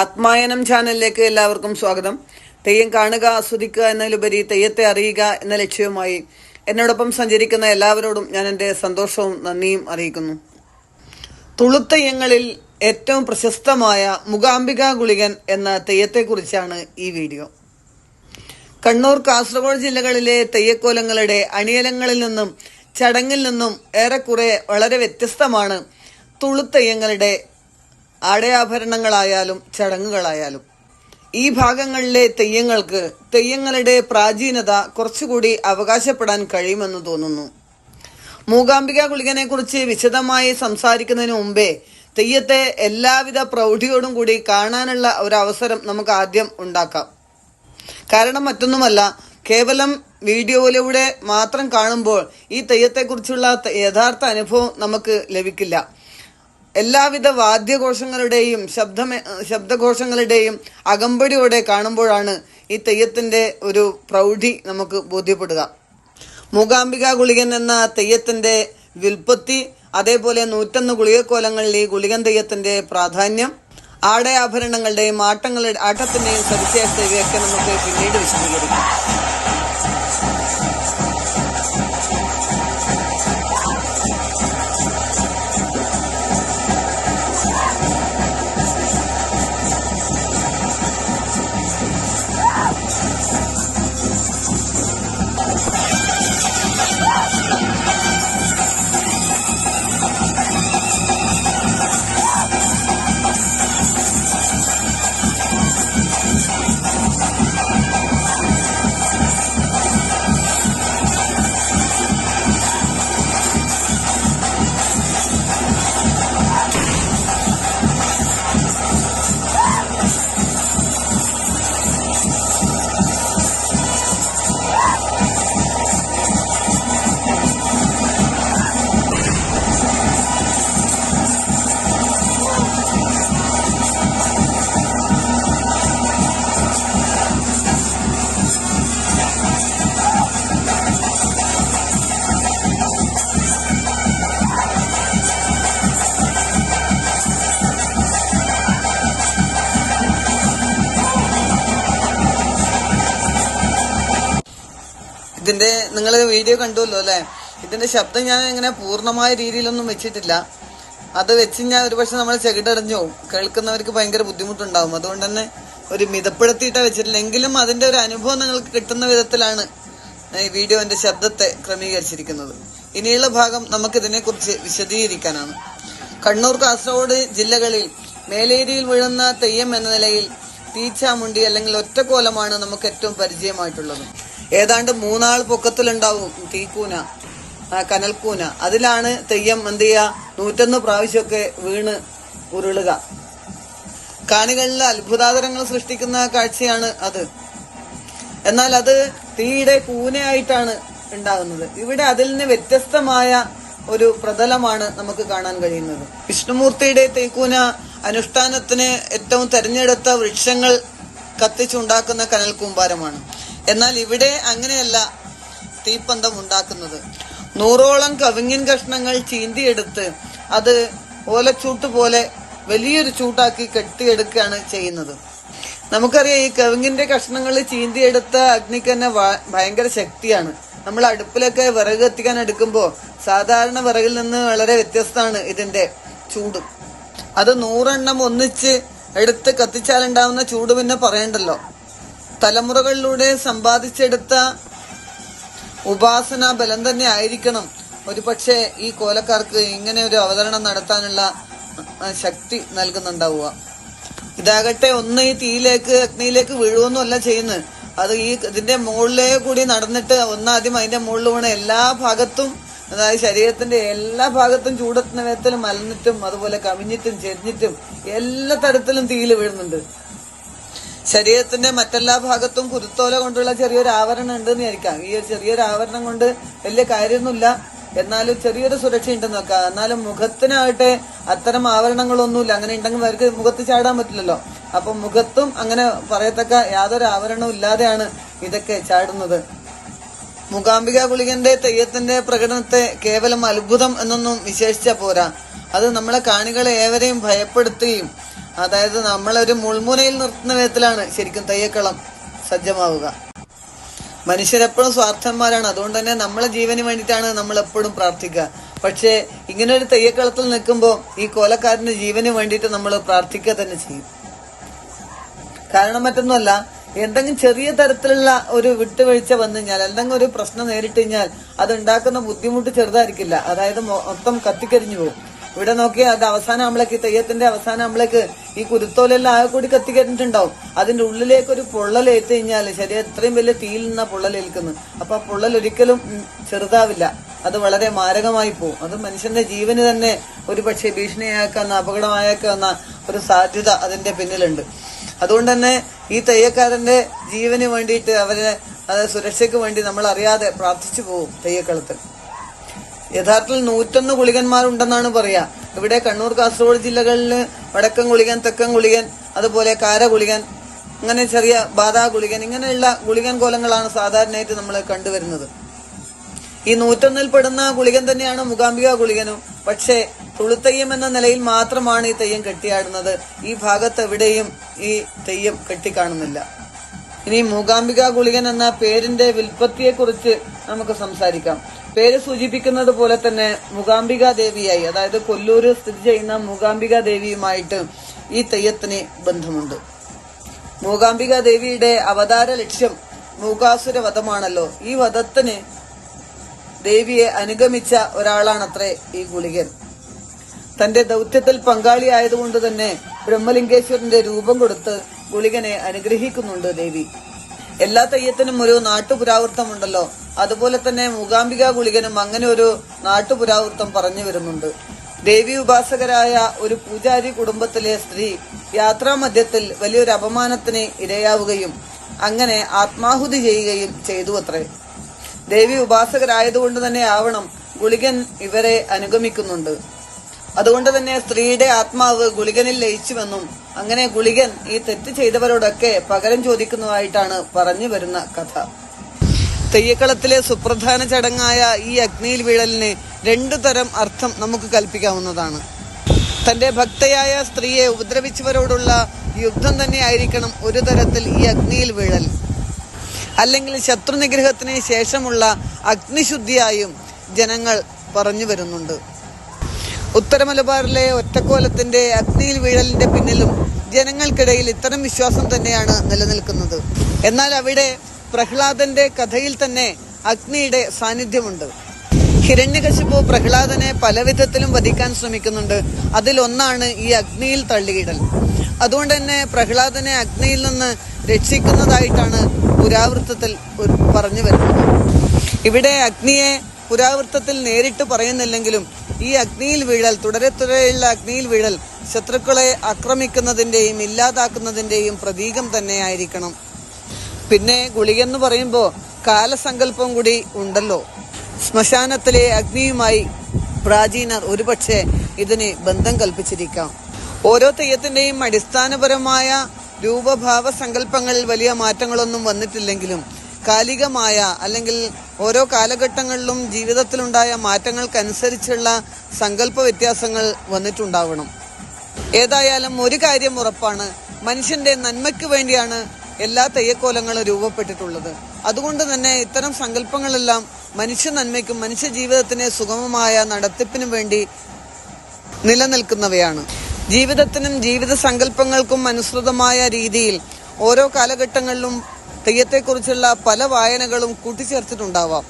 ആത്മായനം ചാനലിലേക്ക് എല്ലാവർക്കും സ്വാഗതം. തെയ്യം കാണുക ആസ്വദിക്കുക എന്നതിലുപരി തെയ്യത്തെ അറിയുക എന്ന ലക്ഷ്യവുമായി എന്നോടൊപ്പം സഞ്ചരിക്കുന്ന എല്ലാവരോടും ഞാൻ എന്റെ സന്തോഷവും നന്ദിയും അറിയിക്കുന്നു. തുളുത്തെയ്യങ്ങളിൽ ഏറ്റവും പ്രശസ്തമായ മുഖാംബിക ഗുളികൻ എന്ന തെയ്യത്തെക്കുറിച്ചാണ് ഈ വീഡിയോ. കണ്ണൂർ കാസർഗോഡ് ജില്ലകളിലെ തെയ്യക്കോലങ്ങളുടെ അണിയലങ്ങളിൽ നിന്നും ചടങ്ങിൽ നിന്നും ഏറെക്കുറെ വളരെ വ്യത്യസ്തമാണ് തുളുത്തെയ്യങ്ങളുടെ ആടയാഭരണങ്ങളായാലും ചടങ്ങുകളായാലും. ഈ ഭാഗങ്ങളിലെ തെയ്യങ്ങൾക്ക് തെയ്യങ്ങളുടെ പ്രാചീനത കുറച്ചുകൂടി അവകാശപ്പെടാൻ കഴിയുമെന്ന് തോന്നുന്നു. മൂകാംബിക ഗുളികനെ കുറിച്ച് വിശദമായി സംസാരിക്കുന്നതിന് മുമ്പേ തെയ്യത്തെ എല്ലാവിധ പ്രൗഢിയോടും കൂടി കാണാനുള്ള ഒരു അവസരം നമുക്ക് ആദ്യം ഉണ്ടാക്കാം. കാരണം മറ്റൊന്നുമല്ല കേവലം വീഡിയോയിലൂടെ മാത്രം കാണുമ്പോൾ ഈ തെയ്യത്തെക്കുറിച്ചുള്ള യഥാർത്ഥ അനുഭവം നമുക്ക് ലഭിക്കില്ല. എല്ലാവിധ വാദ്യഘോഷങ്ങളുടെയും ശബ്ദ ശബ്ദഘോഷങ്ങളുടെയും അകമ്പടിയോടെ കാണുമ്പോഴാണ് ഈ തെയ്യത്തിന്റെ ഒരു പ്രൗഢി നമുക്ക് ബോധ്യപ്പെടുക. മൂകാംബിക ഗുളികൻ എന്ന തെയ്യത്തിന്റെ വിൽപ്പത്തി അതേപോലെ നൂറ്റൊന്ന് ഗുളികക്കോലങ്ങളിൽ ഈ ഗുളികൻ തെയ്യത്തിന്റെ പ്രാധാന്യം ആടയാഭരണങ്ങളുടെയും ആട്ടങ്ങളുടെ ആട്ടത്തിന്റെയും സവിശേഷതയൊക്കെ നമുക്ക് പിന്നീട് വിശദീകരിക്കാം. ഇതിന്റെ നിങ്ങൾ വീഡിയോ കണ്ടുവല്ലോ അല്ലെ? ഇതിന്റെ ശബ്ദം ഞാൻ ഇങ്ങനെ പൂർണമായ രീതിയിലൊന്നും വെച്ചിട്ടില്ല. അത് വെച്ച് ഞാൻ ഒരുപക്ഷെ നമ്മൾ ചെകിടറിഞ്ഞു പോകും കേൾക്കുന്നവർക്ക് ഭയങ്കര ബുദ്ധിമുട്ടുണ്ടാവും. അതുകൊണ്ട് തന്നെ ഒരു മിതപ്പെടുത്തിയിട്ടാ വെച്ചിട്ടില്ല. എങ്കിലും അതിന്റെ ഒരു അനുഭവം നിങ്ങൾക്ക് കിട്ടുന്ന വിധത്തിലാണ് ഈ വീഡിയോന്റെ ശബ്ദത്തെ ക്രമീകരിച്ചിരിക്കുന്നത്. ഇനിയുള്ള ഭാഗം നമുക്ക് ഇതിനെക്കുറിച്ച് വിശദീകരിക്കാനാണ്. കണ്ണൂർ കാസർഗോഡ് ജില്ലകളിൽ മേലേരിയിൽ വീഴുന്ന തെയ്യം എന്ന നിലയിൽ തീച്ചാമുണ്ടി അല്ലെങ്കിൽ ഒറ്റക്കോലമാണ് നമുക്ക് ഏറ്റവും പരിചയമായിട്ടുള്ളത്. ഏതാണ്ട് മൂന്നാൾ പൊക്കത്തിലുണ്ടാവും തീക്കൂന കനൽക്കൂന. അതിലാണ് തെയ്യം എന്ത് ചെയ്യുക നൂറ്റൊന്ന് പ്രാവശ്യമൊക്കെ വീണ് ഉരുളുക. കാണികളിൽ അത്ഭുതാതരങ്ങൾ സൃഷ്ടിക്കുന്ന കാഴ്ചയാണ് അത്. എന്നാൽ അത് തീയുടെ കൂനയായിട്ടാണ് ഉണ്ടാകുന്നത്. ഇവിടെ അതിൽ നിന്ന് വ്യത്യസ്തമായ ഒരു പ്രതലമാണ് നമുക്ക് കാണാൻ കഴിയുന്നത്. വിഷ്ണുമൂർത്തിയുടെ തേക്കൂന അനുഷ്ഠാനത്തിന് ഏറ്റവും തെരഞ്ഞെടുത്ത വൃക്ഷങ്ങൾ കത്തിച്ചുണ്ടാക്കുന്ന കനൽ കൂമ്പാരമാണ് എന്നാൽ ഇവിടെ അങ്ങനെയല്ല തീപ്പന്തം ഉണ്ടാക്കുന്നത്. നൂറോളം കവിങ്ങിൻ കഷ്ണങ്ങൾ ചീന്തിയെടുത്ത് അത് ഓലച്ചൂട്ട് പോലെ വലിയൊരു ചൂട്ടാക്കി കെട്ടിയെടുക്കുകയാണ് ചെയ്യുന്നത്. നമുക്കറിയാം ഈ കവിങ്ങിന്റെ കഷ്ണങ്ങൾ ചീന്തിയെടുത്ത അഗ്നിക്ക് തന്നെ ഭയങ്കര ശക്തിയാണ്. നമ്മൾ അടുപ്പിലൊക്കെ വിറക് കത്തിക്കാൻ എടുക്കുമ്പോൾ സാധാരണ വിറകിൽ നിന്ന് വളരെ വ്യത്യസ്തമാണ് ഇതിന്റെ ചൂട്. അത് നൂറെണ്ണം ഒന്നിച്ച് എടുത്ത് കത്തിച്ചാലുണ്ടാവുന്ന ചൂട് പിന്നെ പറയണ്ടല്ലോ. തലമുറകളിലൂടെ സമ്പാദിച്ചെടുത്ത ഉപാസന ബലം തന്നെ ആയിരിക്കണം. ഒരു പക്ഷേ ഈ കോലക്കാർക്ക് ഇങ്ങനെ ഒരു അവതരണം നടത്താനുള്ള ശക്തി നൽകുന്നുണ്ടാവുക. ഇതാകട്ടെ ഒന്ന് ഈ തീയിലേക്ക് അഗ്നിയിലേക്ക് വീഴുവൊന്നുമല്ല ചെയ്യുന്നത്. അത് ഈ ഇതിന്റെ മുകളിലേ കൂടി നടന്നിട്ട് ഒന്നാദ്യം അതിന്റെ മുകളിൽ വീണ എല്ലാ ഭാഗത്തും അതായത് ശരീരത്തിന്റെ എല്ലാ ഭാഗത്തും ചൂടത്തിന് വിധത്തിൽ മലന്നിട്ടും അതുപോലെ കവിഞ്ഞിട്ടും ചെരിഞ്ഞിട്ടും എല്ലാ തരത്തിലും തീയിൽ വീഴുന്നുണ്ട്. ശരീരത്തിന്റെ മറ്റെല്ലാ ഭാഗത്തും കുരുത്തോല കൊണ്ടുള്ള ചെറിയൊരു ആവരണം ഉണ്ടെന്ന് വിചാരിക്കാം. ഈ ഒരു ചെറിയൊരു ആവരണം കൊണ്ട് വലിയ കാര്യമൊന്നുമില്ല. എന്നാലും ചെറിയൊരു സുരക്ഷ ഉണ്ടെന്ന് നോക്കാം. എന്നാലും മുഖത്തിനാകട്ടെ അത്തരം ആവരണങ്ങളൊന്നുമില്ല. അങ്ങനെ ഉണ്ടെങ്കിൽ അവർക്ക് മുഖത്ത് ചാടാൻ പറ്റില്ലല്ലോ. അപ്പൊ മുഖത്തും അങ്ങനെ പറയത്തക്ക യാതൊരു ആവരണവും ഇല്ലാതെയാണ് ഇതൊക്കെ ചാടുന്നത്. മൂകാംബിക ഗുളികന്റെ തെയ്യത്തിന്റെ പ്രകടനത്തെ കേവലം അത്ഭുതം എന്നൊന്നും വിശേഷിച്ച പോരാ. അത് നമ്മളെ കാണികളെ ഏവരെയും ഭയപ്പെടുത്തുകയും അതായത് നമ്മളൊരു മുൾമുനയിൽ നിർത്തുന്ന വിധത്തിലാണ് ശരിക്കും തയ്യക്കളം സജ്ജമാവുക. മനുഷ്യരെപ്പോഴും സ്വാർത്ഥന്മാരാണ്. അതുകൊണ്ട് തന്നെ നമ്മളെ ജീവന് വേണ്ടിയിട്ടാണ് നമ്മൾ എപ്പോഴും പ്രാർത്ഥിക്കുക. പക്ഷേ ഇങ്ങനെ ഒരു തെയ്യക്കളത്തിൽ നിൽക്കുമ്പോൾ ഈ കൊലക്കാരന്റെ ജീവന് വേണ്ടിയിട്ട് നമ്മൾ പ്രാർത്ഥിക്കുക തന്നെ ചെയ്യും. കാരണം മറ്റൊന്നുമല്ല എന്തെങ്കിലും ചെറിയ തരത്തിലുള്ള ഒരു വിട്ടുവീഴ്ച വന്നു കഴിഞ്ഞാൽ എന്തെങ്കിലും ഒരു പ്രശ്നം നേരിട്ട് കഴിഞ്ഞാൽ അത് ബുദ്ധിമുട്ട് ചെറുതായിരിക്കില്ല. അതായത് മൊത്തം കത്തിക്കരിഞ്ഞു പോകും. ഇവിടെ നോക്കി അത് അവസാനം നമ്മളേക്ക് തെയ്യത്തിന്റെ അവസാനം നമ്മളേക്ക് ഈ കുരുത്തോലെല്ലാം ആകെ കൂടി കത്തിക്കിട്ടുണ്ടാവും അതിന്റെ ഉള്ളിലേക്ക് ഒരു പൊള്ളൽ ഏറ്റ് കഴിഞ്ഞാൽ ശരി എത്രയും വലിയ തീയിൽ നിന്നാ പൊള്ളലേൽക്കുന്നത് അപ്പൊ ആ പൊള്ളൽ ഒരിക്കലും ചെറുതാവില്ല. അത് വളരെ മാരകമായി പോകും അത് മനുഷ്യന്റെ ജീവന് തന്നെ ഒരു പക്ഷേ ഭീഷണിയാക്കാവുന്ന അപകടമായേക്കാവുന്ന ഒരു സാധ്യത അതിന്റെ പിന്നിലുണ്ട്. അതുകൊണ്ട് തന്നെ ഈ തെയ്യക്കാരന്റെ ജീവന് വേണ്ടിയിട്ട് അവരെ അത് സുരക്ഷയ്ക്ക് വേണ്ടി നമ്മൾ അറിയാതെ പ്രാർത്ഥിച്ചു പോകും തെയ്യക്കളത്തിൽ. യഥാർത്ഥത്തിൽ നൂറ്റൊന്ന് ഗുളികന്മാരുണ്ടെന്നാണ് പറയാ. ഇവിടെ കണ്ണൂർ കാസർഗോഡ് ജില്ലകളിൽ വടക്കൻ ഗുളികൻ തെക്കൻ ഗുളികൻ അതുപോലെ കാര ഗുളികൻ അങ്ങനെ ചെറിയ ബാധാ ഗുളികൻ ഇങ്ങനെയുള്ള ഗുളികൻ കോലങ്ങളാണ് സാധാരണയായിട്ട് നമ്മൾ കണ്ടുവരുന്നത്. ഈ നൂറ്റൊന്നിൽ പെടുന്ന ഗുളികൻ തന്നെയാണ് മുഖാംബിക ഗുളികനും. പക്ഷേ തുളുത്തെയ്യം എന്ന നിലയിൽ മാത്രമാണ് ഈ തെയ്യം കെട്ടിയാടുന്നത്. ഈ ഭാഗത്ത് എവിടെയും ഈ തെയ്യം കെട്ടിക്കാണുന്നില്ല. ഇനി മൂകാംബിക ഗുളികൻ എന്ന പേരിന്റെ വിൽപ്പത്തിയെ കുറിച്ച് നമുക്ക് സംസാരിക്കാം. പേര് സൂചിപ്പിക്കുന്നത് പോലെ തന്നെ മൂകാംബിക ദേവിയായി. അതായത് കൊല്ലൂര് സ്ഥിതി ചെയ്യുന്ന മൂകാംബിക ദേവിയുമായിട്ട് ഈ തെയ്യത്തിന് ബന്ധമുണ്ട്. മൂകാംബിക ദേവിയുടെ അവതാര ലക്ഷ്യം മൂകാസുര വധമാണല്ലോ. ഈ വധത്തിന് ദേവിയെ അനുഗമിച്ച ഒരാളാണത്രേ ഈ ഗുളികൻ. തന്റെ ദൗത്യത്തിൽ പങ്കാളിയായതുകൊണ്ട് തന്നെ ബ്രഹ്മലിംഗേശ്വരന്റെ രൂപം കൊടുത്ത് ഗുളികനെ അനുഗ്രഹിക്കുന്നുണ്ട് ദേവി. എല്ലാ തെയ്യത്തിനും ഒരു നാട്ടുപുരാവൃത്തമുണ്ടല്ലോ. അതുപോലെ തന്നെ മൂകാംബിക ഗുളികനും അങ്ങനെ ഒരു നാട്ടുപുരാവൃത്തം പറഞ്ഞു വരുന്നുണ്ട്. ദേവി ഉപാസകരായ ഒരു പൂജാരി കുടുംബത്തിലെ സ്ത്രീ യാത്രാമധ്യത്തിൽ വലിയൊരു അപമാനത്തിന് ഇരയാവുകയും അങ്ങനെ ആത്മാഹുതി ചെയ്യുകയും ചെയ്തു അത്രേ. ദേവി ഉപാസകരായതുകൊണ്ട് തന്നെ ആവണം ഗുളികൻ ഇവരെ അനുഗമിക്കുന്നുണ്ട്. അതുകൊണ്ട് തന്നെ സ്ത്രീയുടെ ആത്മാവ് ഗുളികനിൽ ലയിച്ചുവെന്നും അങ്ങനെ ഗുളികൻ ഈ തെറ്റ് ചെയ്തവരോടൊക്കെ പകരം ചോദിക്കുന്നതായിട്ടാണ് പറഞ്ഞു വരുന്ന കഥ. തെയ്യക്കളത്തിലെ സുപ്രധാന ചടങ്ങായ ഈ അഗ്നിയിൽ വീഴലിന് രണ്ടു തരം അർത്ഥം നമുക്ക് കൽപ്പിക്കാവുന്നതാണ്. തന്റെ ഭക്തയായ സ്ത്രീയെ ഉപദ്രവിച്ചവരോടുള്ള യുദ്ധം തന്നെയായിരിക്കണം ഒരു തരത്തിൽ ഈ അഗ്നിയിൽ വീഴൽ. അല്ലെങ്കിൽ ശത്രു നിഗ്രഹത്തിന് ശേഷമുള്ള അഗ്നിശുദ്ധിയായും ജനങ്ങൾ പറഞ്ഞു വരുന്നുണ്ട്. ഉത്തരമലബാറിലെ ഒറ്റക്കോലത്തിന്റെ അഗ്നിയിൽ വീഴലിന്റെ പിന്നിലും ജനങ്ങൾക്കിടയിൽ ഇത്തരം വിശ്വാസം തന്നെയാണ് നിലനിൽക്കുന്നത്. എന്നാൽ അവിടെ പ്രഹ്ലാദന്റെ കഥയിൽ തന്നെ അഗ്നിയുടെ സാന്നിധ്യമുണ്ട്. ഹിരണ്യകശിപു പ്രഹ്ലാദനെ പല വിധത്തിലും വധിക്കാൻ ശ്രമിക്കുന്നുണ്ട്. അതിലൊന്നാണ് ഈ അഗ്നിയിൽ തള്ളിയിടൽ. അതുകൊണ്ട് തന്നെ പ്രഹ്ലാദനെ അഗ്നിയിൽ നിന്ന് രക്ഷിക്കുന്നതായിട്ടാണ് പുരാവൃത്തത്തിൽ പറഞ്ഞു വരുന്നത്. ഇവിടെ അഗ്നിയെ പുരാവൃത്തത്തിൽ നേരിട്ട് പറയുന്നില്ലെങ്കിലും ഈ അഗ്നിയിൽ വീഴൽ തുടരെ തുടരെയുള്ള അഗ്നിയിൽ വീഴൽ ശത്രുക്കളെ ആക്രമിക്കുന്നതിന്റെയും ഇല്ലാതാക്കുന്നതിന്റെയും പ്രതീകം തന്നെയായിരിക്കണം പിന്നെ ഗുളികെന്ന് പറയുമ്പോൾ കാലസങ്കല്പം കൂടി ഉണ്ടല്ലോ. ശ്മശാനത്തിലെ അഗ്നിയുമായി പ്രാചീനർ ഒരുപക്ഷെ ഇതിന് ബന്ധം കൽപ്പിച്ചിരിക്കാം. ഓരോ തെയ്യത്തിന്റെയും അടിസ്ഥാനപരമായ രൂപഭാവ സങ്കല്പങ്ങളിൽ വലിയ മാറ്റങ്ങളൊന്നും വന്നിട്ടില്ലെങ്കിലും കാലികമായ അല്ലെങ്കിൽ ഓരോ കാലഘട്ടങ്ങളിലും ജീവിതത്തിലുണ്ടായ മാറ്റങ്ങൾക്കനുസരിച്ചുള്ള സങ്കല്പ വ്യത്യാസങ്ങൾ വന്നിട്ടുണ്ടാവണം. ഏതായാലും ഒരു കാര്യം ഉറപ്പാണ്. മനുഷ്യന്റെ നന്മയ്ക്ക് വേണ്ടിയാണ് എല്ലാ തെയ്യക്കോലങ്ങളും രൂപപ്പെട്ടിട്ടുള്ളത്. അതുകൊണ്ട് തന്നെ ഇത്തരം സങ്കല്പങ്ങളെല്ലാം മനുഷ്യ നന്മയ്ക്കും മനുഷ്യ ജീവിതത്തിന് സുഗമമായ നടത്തിപ്പിനും വേണ്ടി നിലനിൽക്കുന്നവയാണ്. ജീവിതത്തിനും ജീവിത സങ്കല്പങ്ങൾക്കും അനുസൃതമായ രീതിയിൽ ഓരോ കാലഘട്ടങ്ങളിലും തെയ്യത്തെക്കുറിച്ചുള്ള പല വായനകളും കൂട്ടിച്ചേർത്തിട്ടുണ്ടാവാം.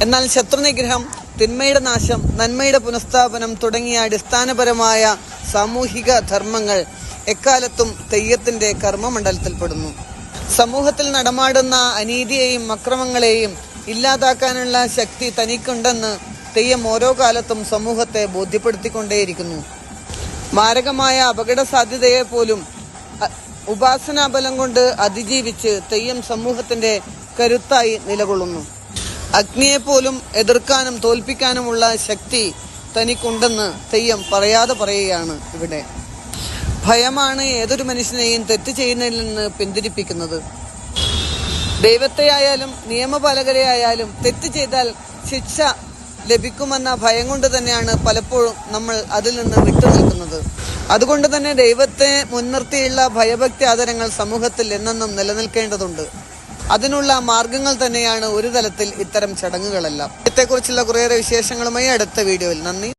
എന്നാൽ ശത്രുനിഗ്രഹം തിന്മയുടെ നാശം നന്മയുടെ പുനഃസ്ഥാപനം തുടങ്ങിയ അടിസ്ഥാനപരമായ സാമൂഹിക ധർമ്മങ്ങൾ എക്കാലത്തും തെയ്യത്തിന്റെ കർമ്മമണ്ഡലത്തിൽപ്പെടുന്നു സമൂഹത്തിൽ നടമാടുന്ന അനീതിയെയും അക്രമങ്ങളെയും ഇല്ലാതാക്കാനുള്ള ശക്തി തനിക്കുണ്ടെന്ന് തെയ്യം ഓരോ കാലത്തും സമൂഹത്തെ ബോധ്യപ്പെടുത്തിക്കൊണ്ടേയിരിക്കുന്നു. മാരകമായ അപകട സാധ്യതയെ പോലും ഉപാസനാബലം കൊണ്ട് അതിജീവിച്ച് തെയ്യം സമൂഹത്തിന്റെ കരുത്തായി നിലകൊള്ളുന്നു. അഗ്നിയെപ്പോലും എതിർക്കാനും തോൽപ്പിക്കാനുമുള്ള ശക്തി തനിക്കുണ്ടെന്ന് തെയ്യം പറയാതെ പറയുകയാണ് ഇവിടെ. ഭയമാണ് ഏതൊരു മനുഷ്യനെയും തെറ്റ് ചെയ്യുന്നതിൽ നിന്ന് പിന്തിരിപ്പിക്കുന്നത്. ദൈവത്തെ ആയാലും നിയമപാലകരെ ആയാലും തെറ്റ് ചെയ്താൽ ശിക്ഷ ലഭിക്കുമെന്ന ഭയം കൊണ്ട് തന്നെയാണ് പലപ്പോഴും നമ്മൾ അതിൽ നിന്ന് വിട്ടുനിൽക്കുന്നത് അതുകൊണ്ട് തന്നെ ദൈവത്തെ മുൻനിർത്തിയുള്ള ഭയഭക്തി ആദരങ്ങൾ സമൂഹത്തിൽ എന്നെന്നും നിലനിൽക്കേണ്ടതുണ്ട്. അതിനുള്ള മാർഗങ്ങൾ തന്നെയാണ് ഒരു തലത്തിൽ ഇത്തരം ചടങ്ങുകളെല്ലാം. ഇതേക്കുറിച്ചുള്ള കുറേയേറെ വിശേഷങ്ങളുമായി അടുത്ത വീഡിയോയിൽ. നന്ദി.